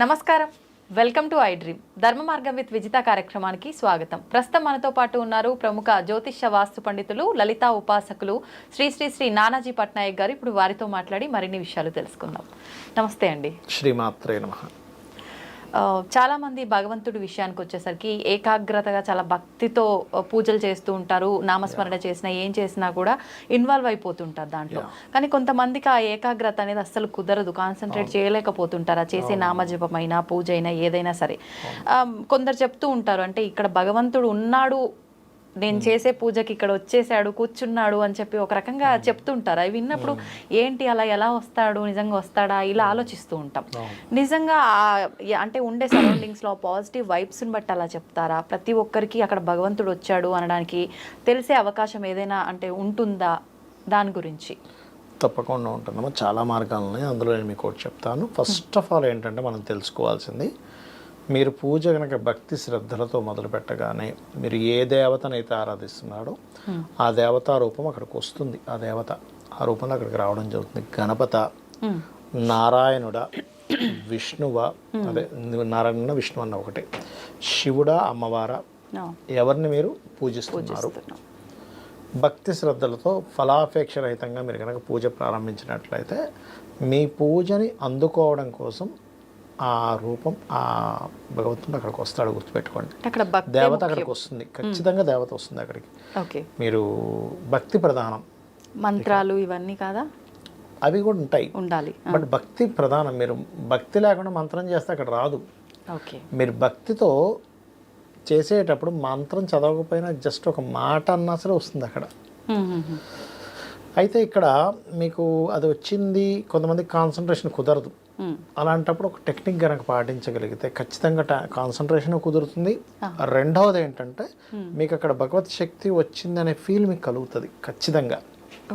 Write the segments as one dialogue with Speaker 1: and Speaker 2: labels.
Speaker 1: నమస్కారం. Welcome to I dream. ధర్మ మార్గం విత్ విజిత కార్యక్రమానికి స్వాగతం. ప్రస్తుతం మనతో పాటు ఉన్నారు ప్రముఖ జ్యోతిష్య వాస్తు పండితులు లలితా ఉపాసకులు శ్రీ శ్రీ శ్రీ నానాజీ పట్నాయక్ గారు. ఇప్పుడు వారితో మాట్లాడి మరిన్ని విషయాలు తెలుసుకుందాం. నమస్తే అండి.
Speaker 2: శ్రీమాత్రే నమ.
Speaker 1: ఆ, చాలా మంది భగవంతుడి విషయానికి వచ్చేసరికి ఏకాగ్రతగా చాలా భక్తితో పూజలు చేస్తూ ఉంటారు. నామస్మరణ చేసినా ఏం చేసినా కూడా ఇన్వాల్వ్ అయిపోతుంటారు దాంట్లో. కానీ కొంతమందికి ఆ ఏకాగ్రత అనేది అస్సలు కుదరదు. కాన్సన్ట్రేట్ చేయలేకపోతుంటారు. ఆ చేసే నామజపమైనా పూజ అయినా ఏదైనా సరే. కొందరు చెప్తూ ఉంటారు. అంటే ఇక్కడ భగవంతుడు ఉన్నాడు నేను చేసే పూజకి ఇక్కడ వచ్చేసాడు కూర్చున్నాడు అని చెప్పి ఒక రకంగా చెప్తుంటారు. అవి విన్నప్పుడు ఏంటి అలా ఎలా వస్తాడు నిజంగా వస్తాడా ఇలా ఆలోచిస్తూ ఉంటాం. నిజంగా అంటే ఉండే సరౌండింగ్స్లో పాజిటివ్ వైబ్స్ని బట్టి అలా చెప్తారా? ప్రతి ఒక్కరికి అక్కడ భగవంతుడు వచ్చాడు అనడానికి తెలిసే అవకాశం ఏదైనా అంటే ఉంటుందా దాని గురించి?
Speaker 2: తప్పకుండా ఉంటుందమ్మా. చాలా మార్గాలు ఉన్నాయి అందులో నేను మీకు ఒకటి చెప్తాను. ఫస్ట్ ఆఫ్ ఆల్ ఏంటంటే మనం తెలుసుకోవాల్సింది మీరు పూజ కనుక భక్తి శ్రద్ధలతో మొదలు పెట్టగానే మీరు ఏ దేవతనైతే ఆరాధిస్తున్నాడో ఆ దేవతా రూపం అక్కడికి వస్తుంది. ఆ దేవత ఆ రూపంలో అక్కడికి రావడం జరుగుతుంది. గణపత నారాయణుడ విష్ణువ అదే నారాయణ విష్ణు అన్న ఒకటే. శివుడా అమ్మవార. ఎవరిని మీరు పూజిస్తున్నారు? భక్తి శ్రద్ధలతో ఫలాపేక్ష రహితంగా మీరు కనుక పూజ ప్రారంభించినట్లయితే మీ పూజని అందుకోవడం కోసం ఆ రూపం ఆ భగవంతుడు అక్కడికి వస్తాడు గుర్తుపెట్టుకోండి.
Speaker 1: అక్కడ
Speaker 2: దేవత అక్కడికి వస్తుంది. ఖచ్చితంగా దేవత వస్తుంది అక్కడికి.
Speaker 1: ఓకే.
Speaker 2: మీరు భక్తి ప్రధానం.
Speaker 1: మంత్రాలు ఇవన్నీ కాదా?
Speaker 2: అవి కూడా ఉంటాయి.
Speaker 1: ఉండాలి.
Speaker 2: బట్ భక్తి ప్రధానం. మీరు భక్తి లేకుండా మంత్రం చేస్తే అక్కడ రాదు.
Speaker 1: ఓకే.
Speaker 2: మీరు భక్తితో చేసేటప్పుడు మంత్రం చదవకపోయినా జస్ట్ ఒక మాట అన్నా సరే వస్తుంది అక్కడ. అయితే ఇక్కడ మీకు అది వచ్చింది కొంతమంది కాన్సన్ట్రేషన్ కుదరదు. అలాంటప్పుడు ఒక టెక్నిక్ కనుక పాటించగలిగితే ఖచ్చితంగా కాన్సన్ట్రేషన్ కుదురుతుంది. రెండవది ఏంటంటే మీకు అక్కడ భగవత్ శక్తి వచ్చిందనే ఫీల్ మీకు కలుగుతుంది ఖచ్చితంగా.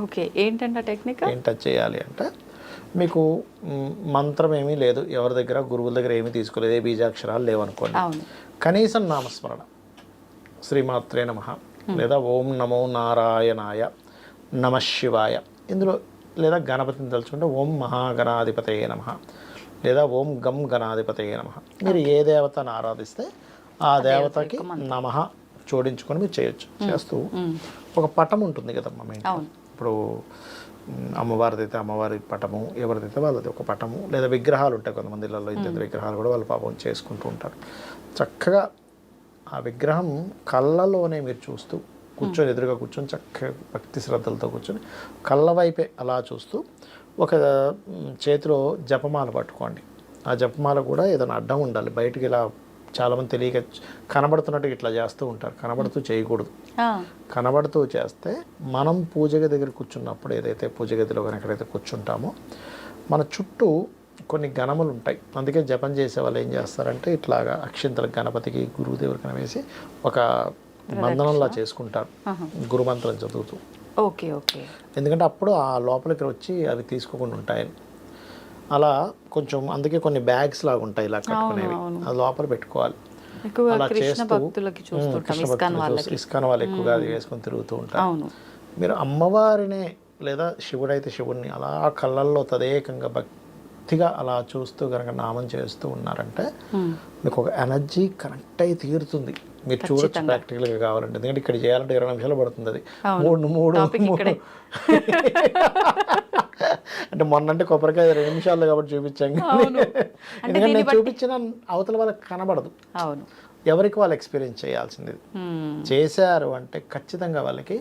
Speaker 1: ఓకే ఏంటంటే టెక్నిక్?
Speaker 2: ఏంట చేయాలి అంటే మీకు మంత్రం ఏమీ లేదు ఎవరి దగ్గర గురువుల దగ్గర ఏమీ తీసుకోలేదు ఏ బీజాక్షరాలు లేవనుకోండి. కనీసం నామస్మరణ. శ్రీమాత్రే నమ. లేదా ఓం నమో నారాయణాయ నమ శివాయ. ఇందులో లేదా గణపతిని తలుచుకుంటే ఓం మహాగణాధిపతయే నమ. లేదా ఓం గం గణాధిపతయే నమ. మీరు ఏ దేవతను ఆరాధిస్తే ఆ దేవతకి నమ జోడించుకొని మీరు చేయొచ్చు చేస్తూ. ఒక పటం ఉంటుంది కదమ్మా మీ ఇంట్లో.
Speaker 1: అవును.
Speaker 2: ఇప్పుడు అమ్మవారిదైతే అమ్మవారి పటము ఎవరిదైతే వాళ్ళది ఒక పటము లేదా విగ్రహాలు ఉంటాయి కొంతమంది ఇళ్ళల్లో ఇంత ఇంత విగ్రహాలు కూడా వాళ్ళు పాపం చేసుకుంటూ ఉంటారు. చక్కగా ఆ విగ్రహం కళ్ళలోనే మీరు చూస్తూ కూర్చొని ఎదురుగా కూర్చొని చక్కగా భక్తి శ్రద్ధలతో కూర్చొని కళ్ళ వైపే అలా చూస్తూ ఒక చేతిలో జపమాల పట్టుకోండి. ఆ జపమాల కూడా ఏదైనా అడ్డం ఉండాలి. బయటికి ఇలా చాలామంది తెలియక కనబడుతున్నట్టు ఇట్లా చేస్తూ ఉంటారు. కనబడుతూ చేయకూడదు. కనబడుతూ చేస్తే మనం పూజ గది దగ్గర కూర్చున్నప్పుడు ఏదైతే పూజ గదిలో కానీ ఎక్కడైతే కూర్చుంటామో మన చుట్టూ కొన్ని గణములు ఉంటాయి. అందుకే జపం చేసే వాళ్ళు ఏం చేస్తారంటే ఇట్లాగా అక్షింతల గణపతికి గురుదేవుడికి వేసి ఒక బంధనంలా చేసుకుంటారు. గురుమంత్రం చదువుతూ.
Speaker 1: Okay okay.
Speaker 2: ఎందుకంటే అప్పుడు ఆ లోపలికి వచ్చి అవి తీసుకోకుండా ఉంటాయని. అలా కొంచెం అందుకే కొన్ని బ్యాగ్స్ లాగా ఉంటాయి ఇలా కట్టుకునేవి. అది లోపల పెట్టుకోవాలి. అలా చేస్తూ
Speaker 1: ఇస్కాన్
Speaker 2: వాళ్ళు ఎక్కువగా అది వేసుకొని తిరుగుతూ ఉంటారు. మీరు అమ్మవారినే లేదా శివుడైతే శివుడిని అలా కళ్ళల్లో తదేకంగా భక్తిగా అలా చూస్తూ కనుక నామం చేస్తూ ఉన్నారంటే మీకు ఒక ఎనర్జీ కనెక్ట్ అయి తీరుతుంది. మీరు చూడొచ్చు ప్రాక్టికల్గా కావాలంటే. ఎందుకంటే ఇక్కడ చేయాలంటే ఇరవై నిమిషాలు పడుతుంది. అది మూడు మూడు. అంటే మొన్నంటే కొబ్బరికాయ రెండు నిమిషాలు కాబట్టి చూపించాం కానీ ఎందుకంటే నేను చూపించిన అవతల వాళ్ళకి కనబడదు.
Speaker 1: అవును.
Speaker 2: ఎవరికి వాళ్ళు ఎక్స్పీరియన్స్ చేయాల్సింది? చేశారు అంటే ఖచ్చితంగా వాళ్ళకి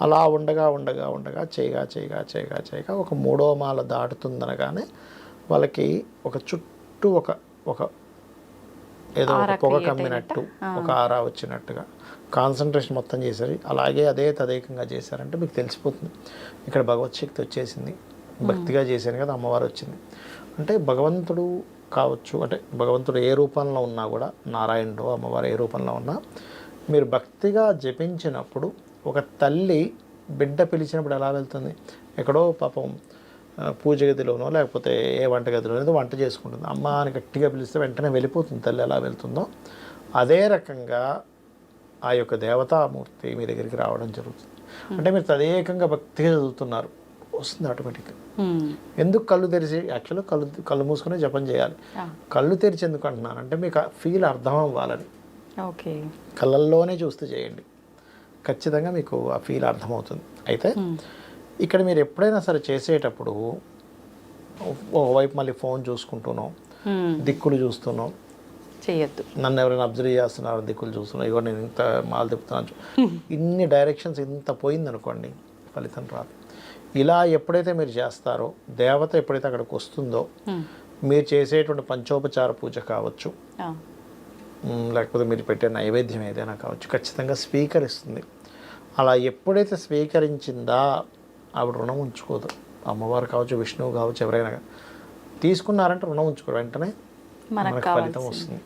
Speaker 2: అలా ఉండగా ఉండగా ఉండగా చేయగా చేయగా చేయగా చేయగా ఒక మూడో మాల దాటుతుందనగానే వాళ్ళకి ఒక చుట్టూ ఒక ఒక ఏదో ఒక పొగ కమ్మినట్టు ఒక ఆరా వచ్చినట్టుగా. కాన్సన్ట్రేషన్ మొత్తం చేశారు. అలాగే అదే తదేకంగా చేశారంటే మీకు తెలిసిపోతుంది. ఇక్కడ భగవత్ శక్తి వచ్చేసింది భక్తిగా చేశాను కదా అమ్మవారు వచ్చింది. అంటే భగవంతుడు కావచ్చు అంటే భగవంతుడు ఏ రూపంలో ఉన్నా కూడా నారాయణుడు అమ్మవారు ఏ రూపంలో ఉన్నా మీరు భక్తిగా జపించినప్పుడు ఒక తల్లి బిడ్డ పిలిచినప్పుడు ఎలా వెళ్తుంది? ఎక్కడో పాపం పూజ గదిలోనో లేకపోతే ఏ వంట గదిలోనో ఏదో వంట చేసుకుంటుంది. అమ్మ అని గట్టిగా పిలిస్తే వెంటనే వెళ్ళిపోతుంది తల్లి ఎలా వెళ్తుందో. అదే రకంగా ఆ యొక్క దేవతామూర్తి మీ దగ్గరికి రావడం జరుగుతుంది. అంటే మీరు తదేకంగా భక్తిగా చదువుతున్నారు. వస్తుంది ఆటోమేటిక్గా. ఎందుకు కళ్ళు తెరిచి యాక్చువల్గా కళ్ళు కళ్ళు మూసుకునే జపం చేయాలి. కళ్ళు తెరిచి ఎందుకు అంటున్నాను అంటే మీకు ఫీల్ అర్థం అవ్వాలని.
Speaker 1: ఓకే.
Speaker 2: కళ్ళల్లోనే చూస్తూ చేయండి. ఖచ్చితంగా మీకు ఆ ఫీల్ అర్థమవుతుంది. అయితే ఇక్కడ మీరు ఎప్పుడైనా సరే చేసేటప్పుడు ఒకవైపు మళ్ళీ ఫోన్ చూసుకుంటున్నాం. దిక్కులు చూస్తున్నాం.
Speaker 1: చేయొద్దు
Speaker 2: నన్ను ఎవరైనా అబ్జర్వ్ చేస్తున్నారు దిక్కులు చూస్తున్నాం ఇగో నేను ఇంత మాలు తిప్పుతున్నాను ఇన్ని డైరెక్షన్స్ ఇంత పోయింది అనుకోండి ఫలితం రాదు. ఇలా ఎప్పుడైతే మీరు చేస్తారో దేవత ఎప్పుడైతే అక్కడికి వస్తుందో. మీరు చేసేటువంటి పంచోపచార పూజ కావచ్చు. లేకపోతే మీరు పెట్టే నైవేద్యం ఏదైనా కావచ్చు ఖచ్చితంగా స్వీకరిస్తుంది. అలా ఎప్పుడైతే స్వీకరించిందా ఆవిడ రుణం ఉంచుకోదు. అమ్మవారు కావచ్చు విష్ణువు కావచ్చు ఎవరైనా కానీ. తీసుకున్నారంటే రుణం ఉంచుకోరు. వెంటనే
Speaker 1: మనకు
Speaker 2: ఫలితం వస్తుంది.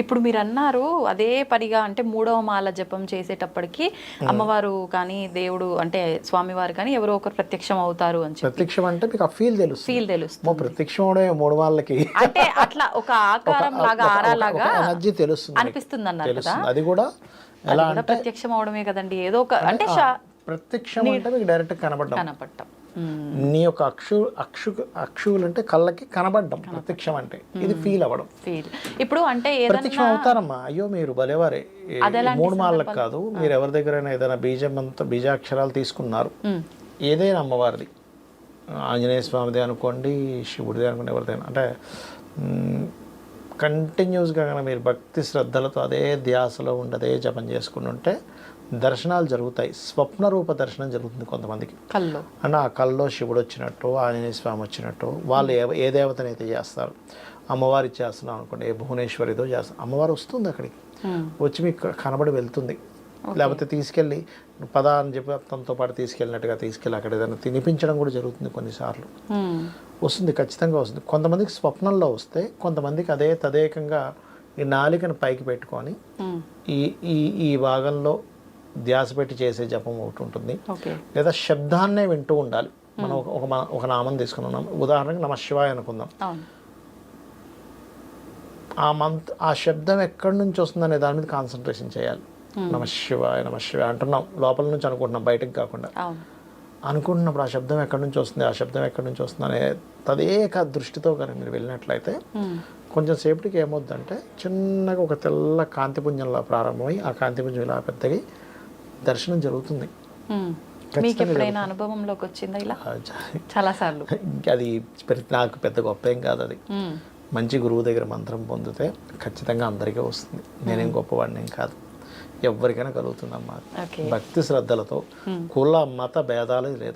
Speaker 1: ఇప్పుడు మీరు అన్నారు అదే పనిగా అంటే మూడవ మాల జపం చేసేటప్పటికి అమ్మవారు కానీ దేవుడు అంటే స్వామివారు కానీ ఎవరో ఒకరు ప్రత్యక్షం అవుతారు అని
Speaker 2: ప్రత్యక్షం అంటే మీకు ఆ ఫీల్ తెలుస్తుంది.
Speaker 1: ఫీల్ తెలుస్తుంది.
Speaker 2: మో ప్రత్యక్షం అవడమే మూడు వాళ్ళకి
Speaker 1: అంటే అట్లా ఒక ఆకారం లాగా ఆరా లాగా
Speaker 2: ఎనర్జీ తెలుస్తుంది.
Speaker 1: అనిపిస్తుంది అన్నారు కదా
Speaker 2: అది కూడా ఎలా
Speaker 1: ప్రత్యక్షం అవడమే కదండి. ఏదో ఒక అంటే
Speaker 2: ప్రత్యక్షం అంటే మీకు డైరెక్ట్ కనబడ్డం.
Speaker 1: ఉమ్,
Speaker 2: నీ యొక్క అక్షు అక్షు అక్షువులు అంటే కళ్ళకి కనబడ్డం ప్రత్యక్షం అంటే. ఇది ఫీల్ అవ్వడం.
Speaker 1: ఫీల్ ఇప్పుడు అంటే
Speaker 2: ప్రత్యక్షం అవుతారమ్మా. అయ్యో మీరు భలేవారే. ఈ మూడు మాలకు కాదు మీరు ఎవరి దగ్గరైనా ఏదైనా బీజం అంతా బీజాక్షరాలు తీసుకున్నారు. ఏదైనా అమ్మవారిది. ఆంజనేయ స్వామిది అనుకోండి శివుడిది అనుకోండి ఎవరిదైనా. అంటే కంటిన్యూస్గా కనుక మీరు భక్తి శ్రద్ధలతో అదే ధ్యాసలో ఉండి అదే జపం చేసుకుని ఉంటే దర్శనాలు జరుగుతాయి. స్వప్న రూప దర్శనం జరుగుతుంది కొంతమందికి.
Speaker 1: కళ్ళు
Speaker 2: అంటే ఆ కల్లో శివుడు వచ్చినట్టు ఆంజనేయ స్వామి వచ్చినట్టు వాళ్ళు ఏ ఏ దేవతనైతే చేస్తారు. అమ్మవారి చేస్తున్నాం అనుకోండి ఏ భువనేశ్వరితో చేస్తాం అమ్మవారు వస్తుంది అక్కడికి. వచ్చి మీకు కనబడి వెళ్తుంది. లేకపోతే తీసుకెళ్ళి పద అని చెప్పి తనతో పాటు తీసుకెళ్ళినట్టుగా తీసుకెళ్ళి అక్కడ ఏదైనా తినిపించడం కూడా జరుగుతుంది కొన్నిసార్లు. వస్తుంది ఖచ్చితంగా వస్తుంది. కొంతమందికి స్వప్నంలో వస్తే కొంతమందికి అదే తదేకంగా ఈ నాలికను పైకి పెట్టుకొని ఈ ఈ ఈ భాగంలో ధ్యాస పెట్టి చేసే జపం ఒకటి ఉంటుంది. లేదా శబ్దాన్నే వింటూ ఉండాలి. మనం ఒక ఒక నామం తీసుకున్నాం ఉదాహరణకి నమ శివాయ అనుకుందాం. ఆ మంత్ ఆ శబ్దం ఎక్కడి నుంచి వస్తుందనే దాని మీద కాన్సన్ట్రేషన్ చేయాలి. నమ శివాయ నమ శివాయ అంటున్నాం. లోపల నుంచి అనుకుంటున్నాం బయటకు కాకుండా. అనుకుంటున్నప్పుడు ఆ శబ్దం ఎక్కడి నుంచి వస్తుంది ఆ శబ్దం ఎక్కడి నుంచి వస్తుంది అనే తదేక దృష్టితో కనుక మీరు వెళ్ళినట్లయితే
Speaker 1: ఉమ్,
Speaker 2: కొంచెం సేపటికి ఏమవుద్దంటే చిన్నగా ఒక తెల్ల కాంతిపుంజంలా ప్రారంభమై ఆ కాంతిపుంజం ఇలా పెద్దగా దర్శనం జరుగుతుంది.
Speaker 1: ఉమ్. మీకు ఎప్పుడైనా అనుభవంలోకి వచ్చిందా ఇలా?
Speaker 2: ఆ జ-
Speaker 1: చాలా సార్లు.
Speaker 2: అది నాకు పెద్ద గొప్ప ఏం కాదు అది. మంచి గురువు దగ్గర మంత్రం పొందితే ఖచ్చితంగా అందరికీ వస్తుంది. నేనేం గొప్పవాడిని ఏం కాదు. ఎవరికైనా కలుగుతుందమ్మా భక్తి శ్రద్ధలతో కుల మత భేదాలు లేదు.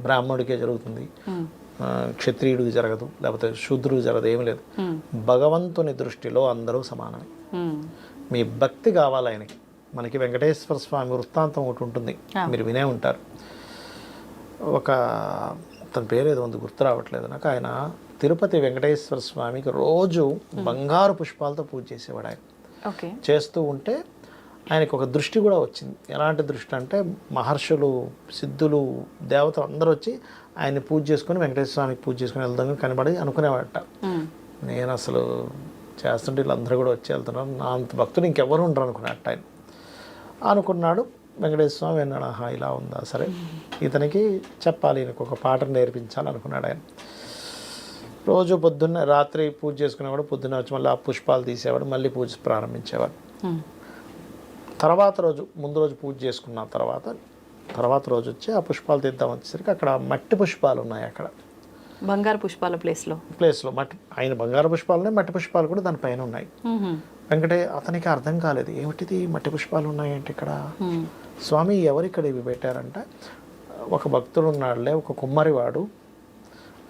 Speaker 2: బ్రాహ్మణుడికే జరుగుతుంది. క్షత్రియుడికి జరగదు లేకపోతే శూద్రుడికి జరగదు ఏమి లేదు. భగవంతుని దృష్టిలో అందరూ సమానమే. మీ భక్తి కావాలి ఆయనకి. మనకి వెంకటేశ్వర స్వామి వృత్తాంతం ఒకటి ఉంటుంది. మీరు వినే ఉంటారు. ఒక తన పేరు ఏదో ఉంది గుర్తు రావట్లేదు నాకు. ఆయన తిరుపతి వెంకటేశ్వర స్వామికి రోజు బంగారు పుష్పాలతో పూజ చేసేవాడు ఆయన. చేస్తూ ఉంటే ఆయనకు ఒక దృష్టి కూడా వచ్చింది. ఎలాంటి దృష్టి అంటే మహర్షులు సిద్ధులు దేవతలు అందరూ వచ్చి ఆయన్ని పూజ చేసుకుని వెంకటేశ్వర స్వామికి పూజ చేసుకుని వెళ్దాం కనబడి అనుకునేవాడట నేను అసలు చేస్తుంటే వీళ్ళందరూ కూడా వచ్చి వెళ్తున్నారు. నా అంత భక్తులు ఇంకెవరు ఉండరు అనుకున్నట్ట ఆయన. అనుకున్నాడు వెంకటేశ్వర స్వామి విన్నాడు ఆహా ఇలా ఉందా? సరే ఇతనికి చెప్పాలి ఈయనకు ఒక పాటను నేర్పించాలి అనుకున్నాడు ఆయన. రోజు పొద్దున్న రాత్రి పూజ చేసుకునేవాడు పొద్దున్న వచ్చి మళ్ళీ ఆ పుష్పాలు తీసేవాడు మళ్ళీ పూజ ప్రారంభించేవాడు.
Speaker 1: ఉమ్,
Speaker 2: తర్వాత రోజు ముందు రోజు పూజ చేసుకున్న తర్వాత తర్వాత రోజు వచ్చి ఆ పుష్పాలు తీద్దాం వచ్చేసరికి అక్కడ మట్టి పుష్పాలు ఉన్నాయి అక్కడ.
Speaker 1: బంగారు పుష్పాల ప్లేస్లో?
Speaker 2: ప్లేస్లో. మట్టి ఆయన బంగారు పుష్పాలు ఉన్నాయి మట్టి పుష్పాలు కూడా దానిపైన ఉన్నాయి. వెంకటే అతనికి అర్థం కాలేదు. ఏమిటిది మట్టి పుష్పాలు ఉన్నాయేంటి ఇక్కడ? స్వామి ఎవరు ఇక్కడ ఇవి పెట్టారంటే? ఒక భక్తుడు ఉన్నాడులే ఒక కుమ్మరివాడు.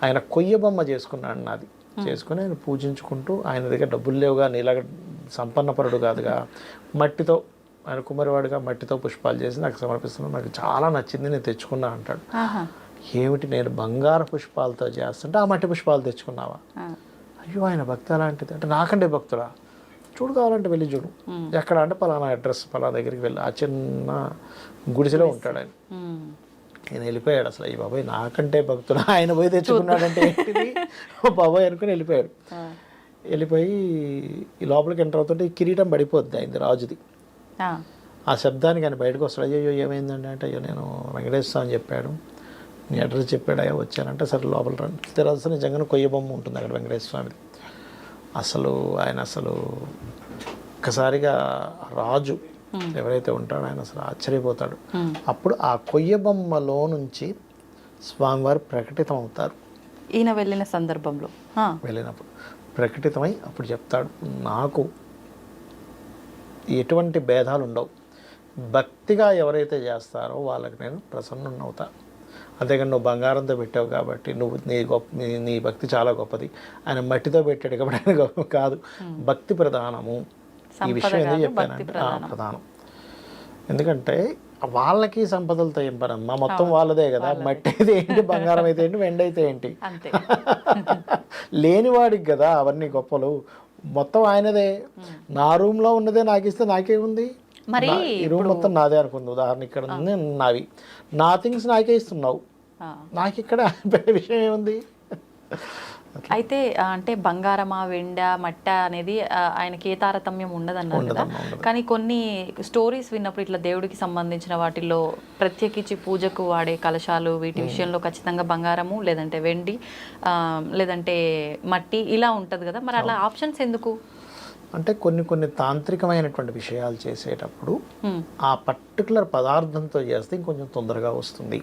Speaker 2: ఆయన కొయ్య బొమ్మ చేసుకున్నాడు నాది. చేసుకుని ఆయన పూజించుకుంటూ ఆయన దగ్గర డబ్బులు లేవుగా నీలాగా సంపన్నపరుడు కాదుగా. మట్టితో ఆయన కుమ్మరివాడుగా మట్టితో పుష్పాలు చేసి నాకు సమర్పిస్తున్నాను నాకు చాలా నచ్చింది నేను తెచ్చుకున్నా అంటాడు. ఏమిటి నేను బంగారు పుష్పాలతో చేస్తుంటే ఆ మట్టి పుష్పాలు తెచ్చుకున్నావా? అయ్యో ఆయన భక్తి అలాంటిది అంటే నాకంటే భక్తుడా? చూడు కావాలంటే వెళ్ళి చూడు. ఎక్కడ అంటే పలానా అడ్రస్ పలానా దగ్గరికి వెళ్ళి ఆ చిన్న గుడిసెలో ఉంటాడు ఆయన. ఆయన వెళ్ళిపోయాడు అసలు. అయ్యి బాబాయ్ నాకంటే భక్తుడు? ఆయన పోయి తెచ్చుకున్నాడంటే ఏంటిది? బాబాయ్ అనుకుని వెళ్ళిపోయాడు. వెళ్ళిపోయి ఈ లోపలికి ఎంటర్ అవుతుంటే ఈ కిరీటం పడిపోద్ది అయింది రాజుది.
Speaker 1: ఆ,
Speaker 2: ఆ శబ్దానికి ఆయన బయటకు వస్తాడు. అయ్యో ఏమైందండి అంటే అయ్యో నేను వెంకటేశ్వర అని చెప్పాడు. నీ అడ్రస్ చెప్పాడు? అయ్యా వచ్చానంటే సరే లోపల రండి. తెరాల్సిన నిజంగానే కొయ్య బొమ్మ ఉంటుంది అక్కడ వెంకటేశ్వర స్వామిది. అసలు ఆయన అసలు ఒక్కసారిగా రాజు ఎవరైతే ఉంటాడో ఆయన అసలు ఆశ్చర్యపోతాడు. అప్పుడు ఆ కొయ్య బొమ్మలో నుంచి స్వామివారు ప్రకటితం అవుతారు
Speaker 1: ఈయన వెళ్ళిన సందర్భంలో.
Speaker 2: వెళ్ళినప్పుడు ప్రకటితమై అప్పుడు చెప్తాడు నాకు ఎటువంటి భేదాలు ఉండవు భక్తిగా ఎవరైతే చేస్తారో వాళ్ళకి నేను ప్రసన్నున్నవుతా అంతేగాని నువ్వు బంగారంతో పెట్టావు కాబట్టి నువ్వు నీ గొప్ప నీ భక్తి చాలా గొప్పది. ఆయన మట్టితో పెట్టాడు కాబట్టి ఆయన గొప్ప కాదు. భక్తి ప్రధానము. ఈ విషయం ఎందుకు చెప్పానంటే ప్రధానం. ఎందుకంటే వాళ్ళకి పని అమ్మా మొత్తం వాళ్ళదే కదా. మట్టి అయితే ఏంటి? బంగారం అయితే ఏంటి? వెండి అయితే ఏంటి? లేనివాడికి కదా అవన్నీ గొప్పలు. మొత్తం ఆయనదే. నా రూమ్లో ఉన్నదే నాకు ఇస్తే నాకేముంది?
Speaker 1: మరి
Speaker 2: ఈ రూమ్ మొత్తం నాదే అనుకుంది. ఉదాహరణ ఇక్కడ ఉంది నావి. నా థింగ్స్ నాకే ఇస్తున్నావు. నాకు ఇక్కడ విషయం ఏముంది?
Speaker 1: అయితే అంటే బంగారమా వెండ మట్ట అనేది ఆయనకి ఏ తారతమ్యం ఉండదన్నారు కదా. కానీ కొన్ని స్టోరీస్ విన్నప్పుడు ఇట్లా దేవుడికి సంబంధించిన వాటిల్లో ప్రత్యేకించి పూజకు వాడే కలశాలు వీటి విషయంలో ఖచ్చితంగా బంగారము లేదంటే వెండి లేదంటే మట్టి ఇలా ఉంటది కదా. మరి అలా ఆప్షన్స్ ఎందుకు?
Speaker 2: అంటే కొన్ని కొన్ని తాంత్రికమైనటువంటి విషయాలు చేసేటప్పుడు. ఆ పర్టికులర్ పదార్థంతో చేస్తే ఇంకొంచెం తొందరగా వస్తుంది.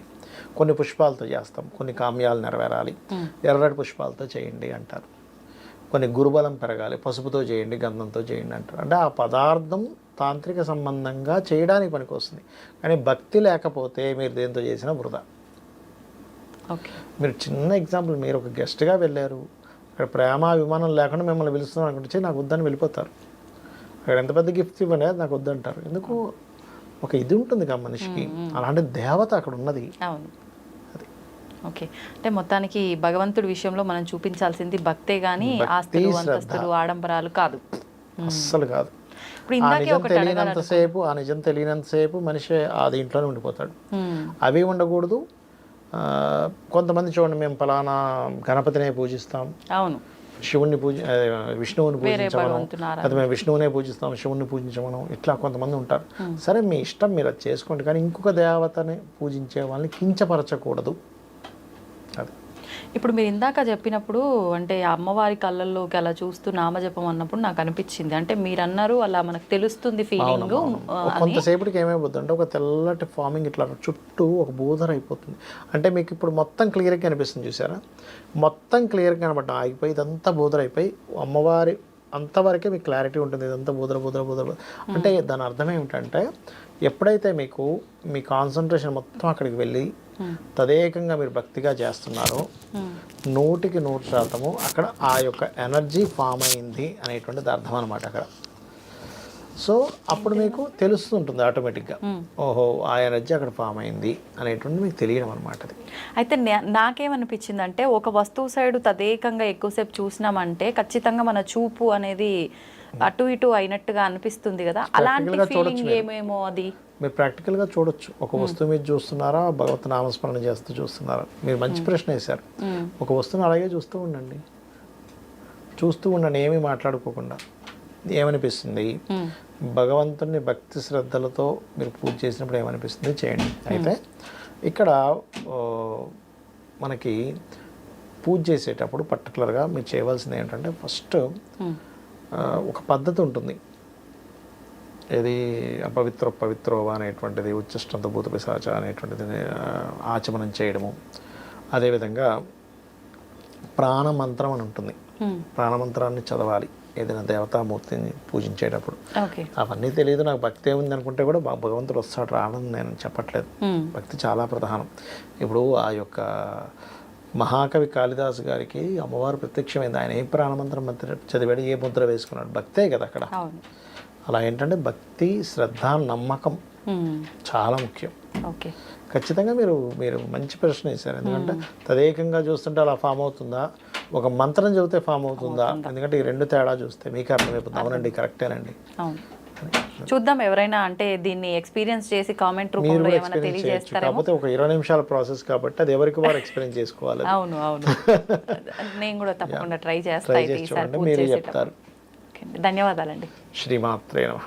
Speaker 2: కొన్ని పుష్పాలతో చేస్తాం కొన్ని కామ్యాలు నెరవేరాలి. ఎర్రటి పుష్పాలతో చేయండి అంటారు. కొన్ని గురుబలం పెరగాలి పసుపుతో చేయండి గంధంతో చేయండి అంటారు. అంటే ఆ పదార్థం తాంత్రిక సంబంధంగా చేయడానికి పనికి వస్తుంది కానీ భక్తి లేకపోతే మీరు దేంతో చేసినా వృధా. మీరు చిన్న ఎగ్జాంపుల్ మీరు ఒక గెస్ట్గా వెళ్ళారు. అక్కడ ప్రేమ అభిమానం లేకుండా మిమ్మల్ని పిలుస్తున్నాను అనుకుంటే "ఛీ, నాకు వద్దని వెళ్ళిపోతారు. అక్కడ ఎంత పెద్ద గిఫ్ట్ ఇవ్వనే నాకు వద్దంటారు. ఎందుకు? ఒక ఇది ఉంటుంది కదా మనిషికి. అలాంటి దేవత అక్కడ ఉన్నది. అది.
Speaker 1: ఓకే. అంటే మొత్తానికి భగవంతుడి విషయంలో మనం చూపించాల్సింది భక్తే గాని
Speaker 2: భక్తి,
Speaker 1: ఆస్తులు. అంతస్తులు ఆడంబరాలు కాదు.
Speaker 2: అస్సలు కాదు. ఆ నిజం తెలియనంతసేపు ఆ నిజం తెలియనంతసేపు మనిషి ఆ దీంట్లోనే ఉండిపోతాడు. అవి ఉండకూడదు. కొంతమంది చూడండి మేము ఫలానా గణపతినే పూజిస్తాం.
Speaker 1: అవును.
Speaker 2: శివుణ్ణి పూజ విష్ణువుని పూజించమనం. అది మేము విష్ణువునే పూజిస్తాం శివుణ్ణి పూజించమనం. ఇట్లా కొంతమంది ఉంటారు. సరే మీ ఇష్టం మీరు అది చేసుకోండి. కానీ ఇంకొక దేవతని పూజించే వాళ్ళని కించపరచకూడదు.
Speaker 1: ఇప్పుడు మీరు ఇందాక చెప్పినప్పుడు అంటే అమ్మవారి కళ్ళల్లోకి అలా చూస్తూ నామజపం అన్నప్పుడు నాకు అనిపించింది. అంటే మీరు అన్నారు అలా మనకు తెలుస్తుంది ఫీలింగ్
Speaker 2: కొంతసేపటికి ఏమైపోతుంది అంటే ఒక తెల్లటి ఫార్మింగ్ ఇట్లా చుట్టూ ఒక బూదర్ అయిపోతుంది. అంటే మీకు ఇప్పుడు మొత్తం క్లియర్గా కనిపిస్తుంది చూసారా? మొత్తం క్లియర్గా కనబడటం ఆగిపోయి ఇదంతా బూదర్ అయిపోయి అమ్మవారి అంతవరకే మీకు క్లారిటీ ఉంటుంది. ఇదంతా బూదర బూదర బూదర అంటే దాని అర్థం ఏమిటంటే ఎప్పుడైతే మీకు మీ కాన్సన్ట్రేషన్ మొత్తం అక్కడికి వెళ్ళి తదేకంగా మీరు భక్తిగా చేస్తున్నారో. నూటికి నూరు శాతము అక్కడ ఆ యొక్క ఎనర్జీ ఫామ్ అయింది అనేటువంటిది అర్థం అనమాట అక్కడ. సో అప్పుడు మీకు తెలుస్తుంటుంది ఆటోమేటిక్గా. ఓహో ఆ ఎనర్జీ అక్కడ ఫామ్ అయింది అనేటువంటి మీకు తెలియడం అనమాట అది.
Speaker 1: అయితే నాకేమనిపించింది అంటే ఒక వస్తువు సైడ్ తదేకంగా ఎక్కువసేపు చూసినామంటే ఖచ్చితంగా మన చూపు అనేది అటు ఇటు అయినట్టుగా అనిపిస్తుంది కదా. అలాంటి ఫీలింగ్ ఏమేమో అది?
Speaker 2: మీరు ప్రాక్టికల్గా చూడొచ్చు. ఒక వస్తువు మీద చూస్తున్నారా? భగవత్ నామస్మరణ చేస్తూ చూస్తున్నారా? మీరు మంచి ప్రశ్న వేశారు. ఒక వస్తువుని అలాగే చూస్తూ ఉండండి. చూస్తూ ఉండండి ఏమీ మాట్లాడుకోకుండా. ఏమనిపిస్తుంది? భగవంతుని భక్తి శ్రద్ధలతో మీరు పూజ చేసినప్పుడు ఏమనిపిస్తుంది? చేయండి. అయితే ఇక్కడ మనకి పూజ చేసేటప్పుడు పర్టికులర్గా మీరు చేయవలసింది ఏంటంటే ఫస్ట్ ఒక పద్ధతి ఉంటుంది. ఇది అపవిత్ర పవిత్రోవా అనేటువంటిది ఉచ్చష్టంత భూత పిశాచ అనేటువంటిది ఆచమనం చేయడము. అదేవిధంగా ప్రాణమంత్రం అని ఉంటుంది. ప్రాణమంత్రాన్ని చదవాలి. ఏదైనా దేవతామూర్తిని పూజించేటప్పుడు. అవన్నీ తెలియదు నాకు భక్తి ఏముంది అనుకుంటే కూడా భగవంతుడు వస్తాడు రావడం నేను చెప్పట్లేదు. భక్తి చాలా ప్రధానం. ఇప్పుడు ఆ యొక్క మహాకవి కాళిదాసు గారికి అమ్మవారు ప్రత్యక్షమైంది. ఆయన ఏ ప్రాణమంత్రం మంత్ర చదివాడు ఏ ముద్ర వేసుకున్నాడు? భక్తే కదా అక్కడ. అలా ఏంటంటే భక్తి శ్రద్ధ నమ్మకం. చాలా ముఖ్యం.
Speaker 1: ఓకే.
Speaker 2: ఖచ్చితంగా మీరు మీరు మంచి ప్రశ్న వేశారు. ఎందుకంటే తదేకంగా చూస్తుంటే అలా ఫామ్ అవుతుందా? ఒక మంత్రం చెబితే ఫామ్ అవుతుందా? ఎందుకంటే ఈ రెండు తేడా చూస్తే మీకు అర్థమైపోతుంది. అవునండి కరెక్టేనండి.
Speaker 1: చూద్దాం ఎవరైనా అంటే దీన్ని ఎక్స్పీరియన్స్ చేసి కామెంట్ రూపంలో ఏమైనా తెలియజేస్తారేమో.
Speaker 2: కాకపోతే ఒక ఇరవై నిమిషాల ప్రాసెస్ కాబట్టి అది ఎవరికి వారు ఎక్స్పీరియన్స్ చేసుకోవాలి.
Speaker 1: అవును అవును. నేను కూడా తప్పకుండా ట్రై చేస్తా
Speaker 2: ట్రై
Speaker 1: అయితే
Speaker 2: చేసి
Speaker 1: ఈసారి
Speaker 2: మీరే చెప్తారు.
Speaker 1: ధన్యవాదాలండి.
Speaker 2: శ్రీమాత్రే నమ.